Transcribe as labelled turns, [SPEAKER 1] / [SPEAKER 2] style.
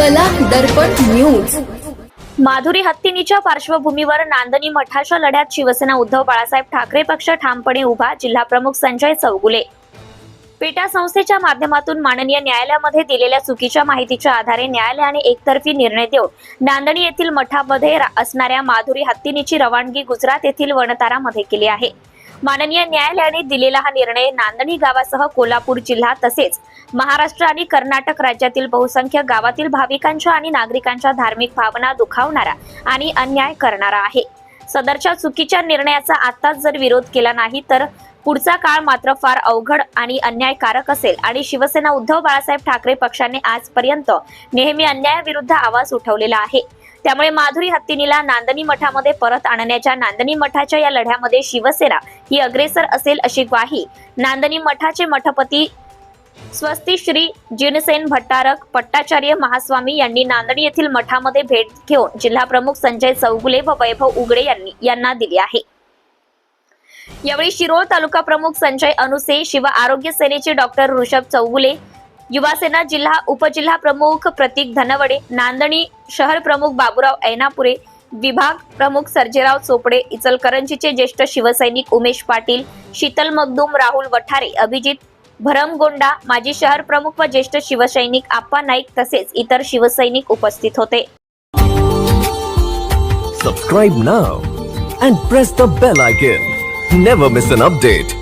[SPEAKER 1] दर्पण news.
[SPEAKER 2] Madhuri हत्तीनीच्या पार्श्वभूमीवर नांदणी मठाच्या लढ्यात शिवसेना उद्धव बाळासाहेब ठाकरे पक्ष ठामपणे उभा जिल्हाप्रमुख संजय चौगुले. पेटा संस्थेच्या माध्यमातून माननीय न्यायालयामध्ये दिलेल्या चुकीच्या माहितीच्या आधारे न्यायालयाने एकतर्फी निर्णय देऊन नांदणी येथील मठामध्ये असणाऱ्या माधुरी हत्तीनीची रवानगी गुजरात येथील वनतारामध्ये केली आहे. माननीय न्यायालयाने दिलेला हा निर्णय नांदणी गावासह कोल्हापूर जिल्हा तसेच महाराष्ट्र आणि कर्नाटक राज्यातील बहुसंख्य गावातील भाविकांच्या आणि नागरिकांच्या धार्मिक भावना दुखावणारा आणि अन्याय करणारा आहे. सदरच्या चुकीच्या निर्णयाचा आताच जर विरोध केला नाही तर पुढचा काळ मात्र फार अवघड आणि अन्यायकारक असेल आणि शिवसेना उद्धव बाळासाहेब ठाकरे पक्षाने आजपर्यंत नेहमी अन्यायाविरुद्ध आवाज उठवलेला आहे. त्यामुळे माधुरी हत्तीनीला नांदणी मठामध्ये परत आणण्याच्या नांदणी मठाच्या या लढ्यामध्ये शिवसेना ही अग्रेसर असेल अशी ग्वाही. नांदणी मठाचे मठपती स्वस्ती श्री जिनसेन भट्टारक पट्टाचार्य महास्वामी यांनी नांदणी येथील मठामध्ये भेट घेऊन जिल्हा प्रमुख संजय चौगुले व वैभव उगडे यांनी यांना दिली आहे. यावेळी शिरोळ तालुका प्रमुख संजय अनुसे शिव आरोग्य सेनेचे डॉक्टर ऋषभ चौगुले युवासेना जिल्हा उपजिल्हा प्रमुख प्रतीक धनवडे नांदणी शहर प्रमुख बाबूराव ऐनापुरे विभाग प्रमुख सर्जेराव चोपडे इचलकरंजीचे ज्येष्ठ शिवसैनिक उमेश पाटील शीतल मगदूम राहुल वठारे अभिजित भरमगोंडा माजी शहर प्रमुख व ज्येष्ठ शिवसैनिक आप्पा नाईक तसेच इतर शिवसैनिक उपस्थित होते.
[SPEAKER 3] Subscribe now and press the bell icon never miss an update